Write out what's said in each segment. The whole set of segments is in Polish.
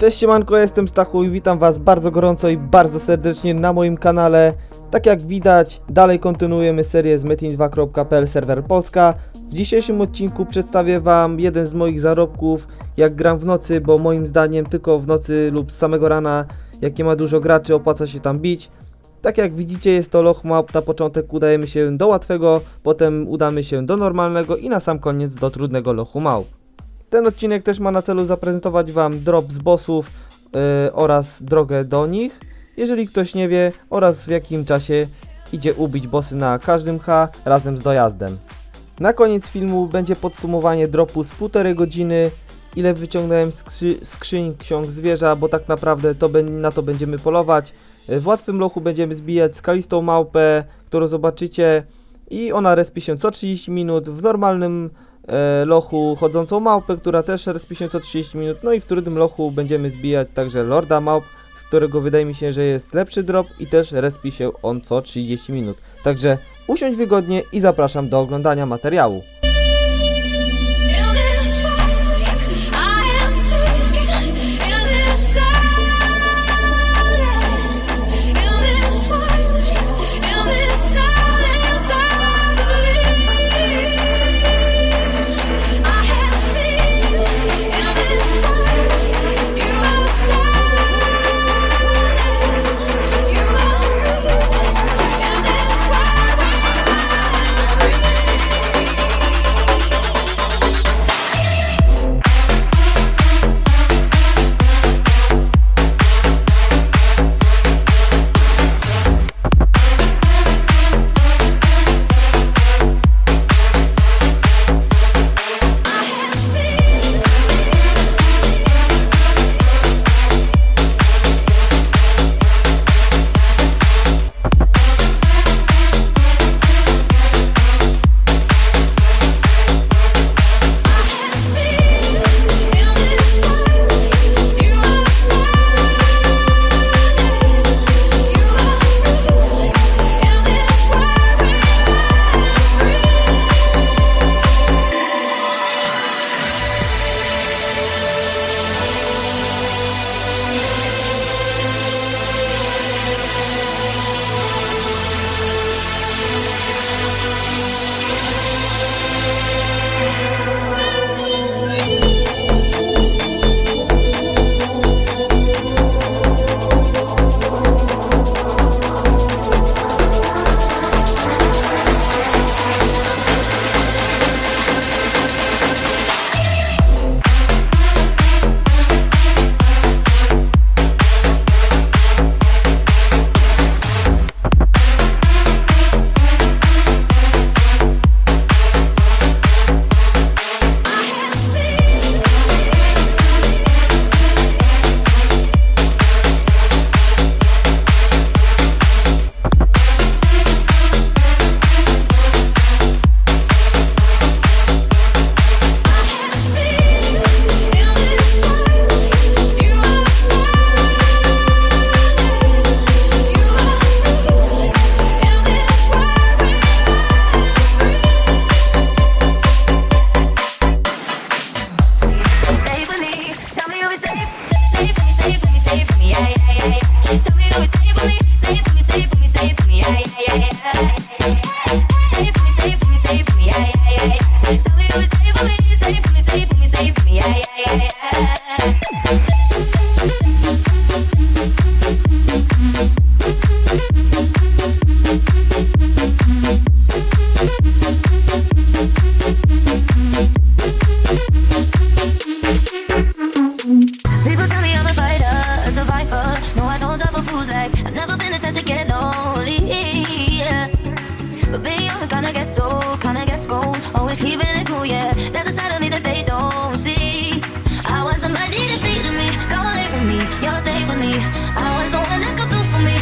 Cześć siemanko, jestem Stachu i witam was bardzo gorąco i bardzo serdecznie na moim kanale. Tak jak widać, dalej kontynuujemy serię z metin2.pl serwer Polska. W dzisiejszym odcinku przedstawię wam jeden z moich zarobków, jak gram w nocy, bo moim zdaniem tylko w nocy lub z samego rana, jak nie ma dużo graczy, opłaca się tam bić. Tak jak widzicie jest to loch map, na początek udajemy się do łatwego, potem udamy się do normalnego i na sam koniec do trudnego lochu małp. Ten odcinek też ma na celu zaprezentować Wam drop z bossów yy, oraz drogę do nich, jeżeli ktoś nie wie, oraz w jakim czasie idzie ubić bossy na każdym H razem z dojazdem. Na koniec filmu będzie podsumowanie dropu z półtorej godziny, ile wyciągnąłem skrzy skrzyń ksiąg zwierza, bo tak naprawdę to na to będziemy polować. Yy, W łatwym lochu będziemy zbijać skalistą małpę, którą zobaczycie i ona respi się co 30 minut, w normalnym lochu chodzącą małpę, która też respi się co 30 minut. No i w trudnym lochu będziemy zbijać także Lorda Małp, z którego wydaje mi się, że jest lepszy drop i też respi się on co 30 minut. Także usiądź wygodnie i zapraszam do oglądania materiału. No, I don't fools like I've never been the type to get lonely. Yeah. But being kinda gets old, kinda gets cold. Always keeping it cool, yeah. There's a side of me that they don't see. I want somebody to see to me, come with me, you're safe with me. I want someone for me.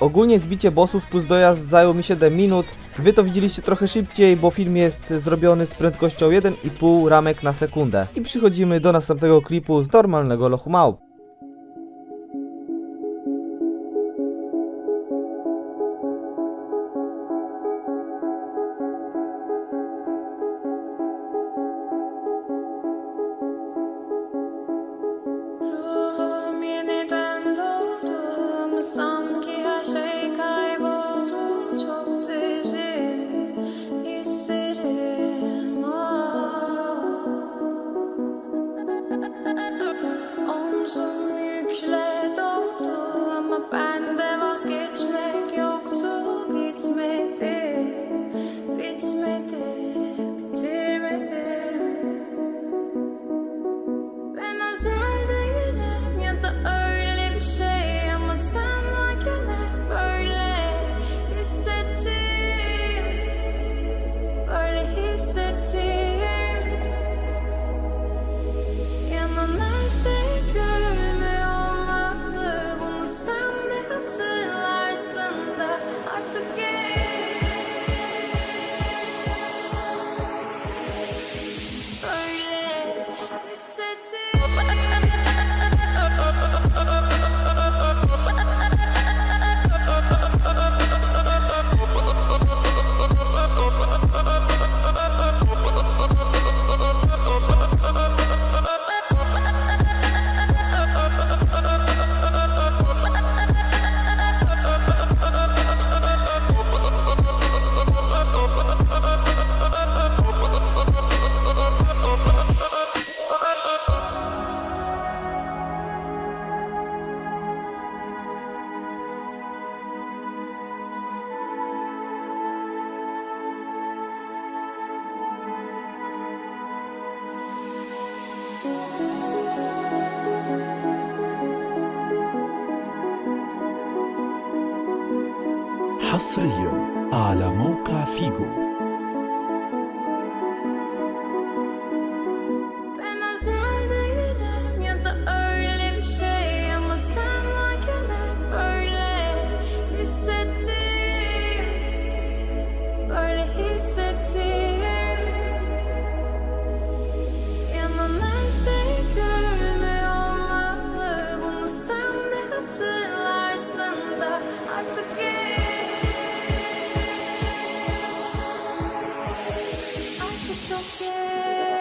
Ogólnie zbicie bossów plus dojazd zajął mi 7 minut. Wy to widzieliście trochę szybciej, bo film jest zrobiony z prędkością 1,5 ramek na sekundę. I przychodzimy do następnego klipu z normalnego lochu małp. حصريا على موقع فيجو. Thank you.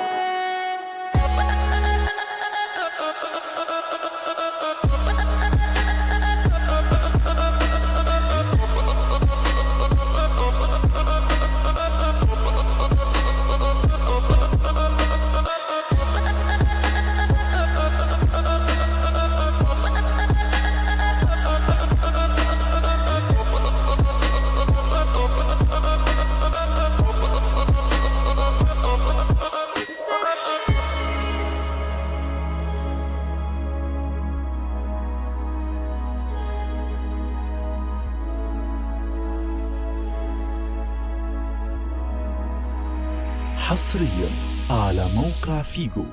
سريا على موقع فيجو.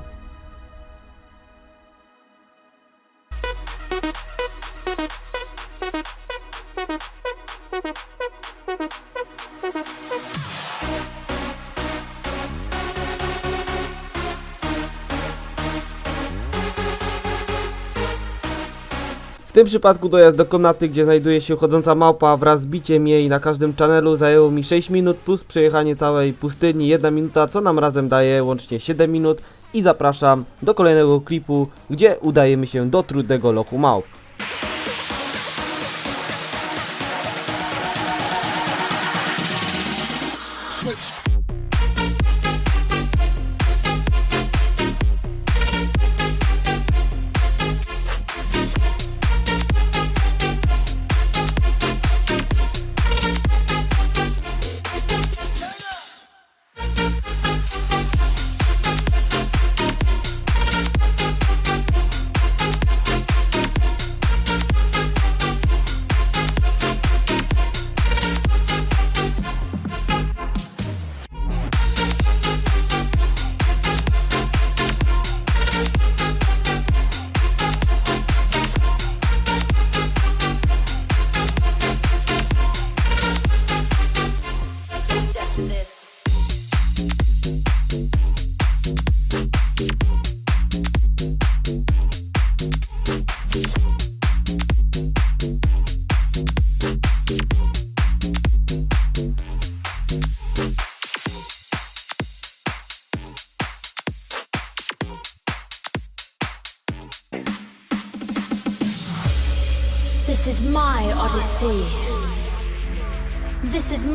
tym przypadku dojazd do komnaty, gdzie znajduje się chodząca małpa wraz z biciem jej na każdym channelu zajęło mi 6 minut plus przejechanie całej pustyni 1 minuta, co nam razem daje łącznie 7 minut i zapraszam do kolejnego klipu, gdzie udajemy się do trudnego lochu małp.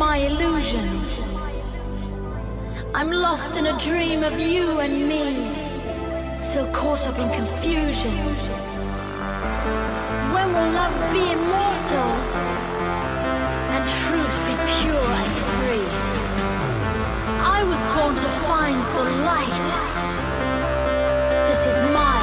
My illusion. I'm lost in a dream of you and me, still caught up in confusion. When will love be immortal and truth be pure and free? I was born to find the light. This is my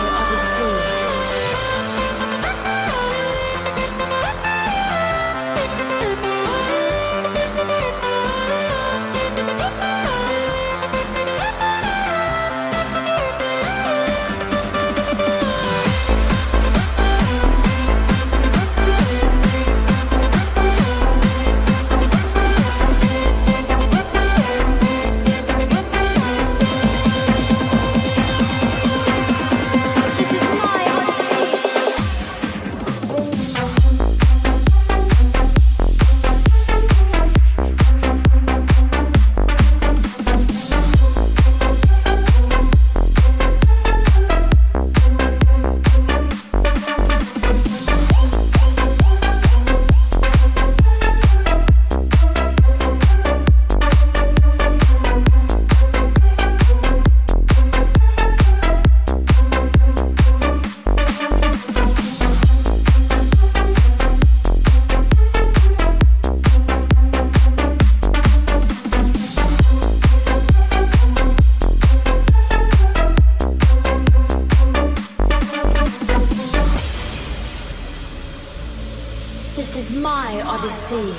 odyssey.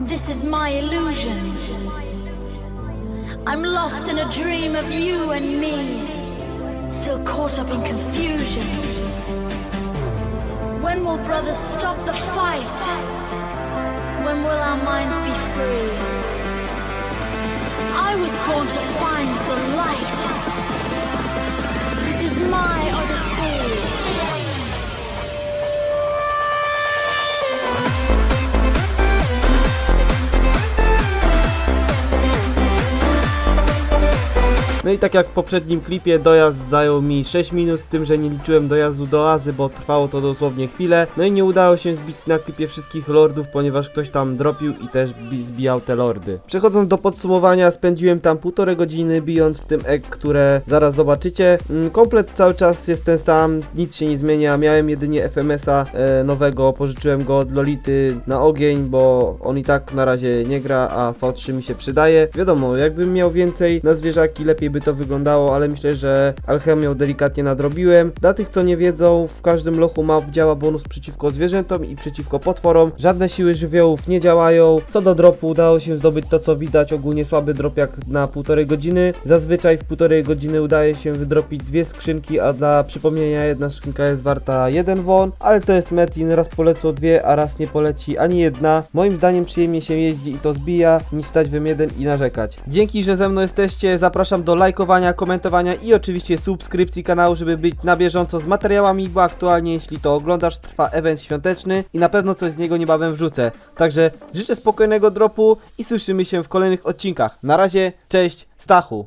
This is my illusion. I'm lost in a dream of you and me, still caught up in confusion. When will brothers stop the fight? When will our minds be free? I was born to find the light. This is my odyssey. No i tak jak w poprzednim klipie, dojazd zajął mi 6 minut, z tym, że nie liczyłem dojazdu do Oazy, bo trwało to dosłownie chwilę. No i nie udało się zbić na klipie wszystkich lordów, ponieważ ktoś tam dropił i też bi- zbijał te lordy. Przechodząc do podsumowania, spędziłem tam półtorej godziny bijąc w tym egg, które zaraz zobaczycie. Mm, Komplet cały czas jest ten sam, nic się nie zmienia. Miałem jedynie FMS-a e, nowego, pożyczyłem go od Lolity na ogień, bo on i tak na razie nie gra, a V3 mi się przydaje. Wiadomo, jakbym miał więcej na zwierzaki, lepiej by to wyglądało, ale myślę, że alchemią delikatnie nadrobiłem. Dla tych, co nie wiedzą, w każdym lochu map działa bonus przeciwko zwierzętom i przeciwko potworom. Żadne siły żywiołów nie działają. Co do dropu, udało się zdobyć to, co widać, ogólnie słaby drop jak na półtorej godziny. Zazwyczaj w półtorej godziny udaje się wydropić dwie skrzynki, a dla przypomnienia jedna skrzynka jest warta jeden won, ale to jest metin, raz polecą dwie, a raz nie poleci ani jedna. Moim zdaniem przyjemnie się jeździ i to zbija, niż stać w M1 i narzekać. Dzięki, że ze mną jesteście, zapraszam do lajkowania, komentowania i oczywiście subskrypcji kanału, żeby być na bieżąco z materiałami, bo aktualnie jeśli to oglądasz, trwa event świąteczny i na pewno coś z niego niebawem wrzucę. Także życzę spokojnego dropu i słyszymy się w kolejnych odcinkach. Na razie, cześć, Stachu!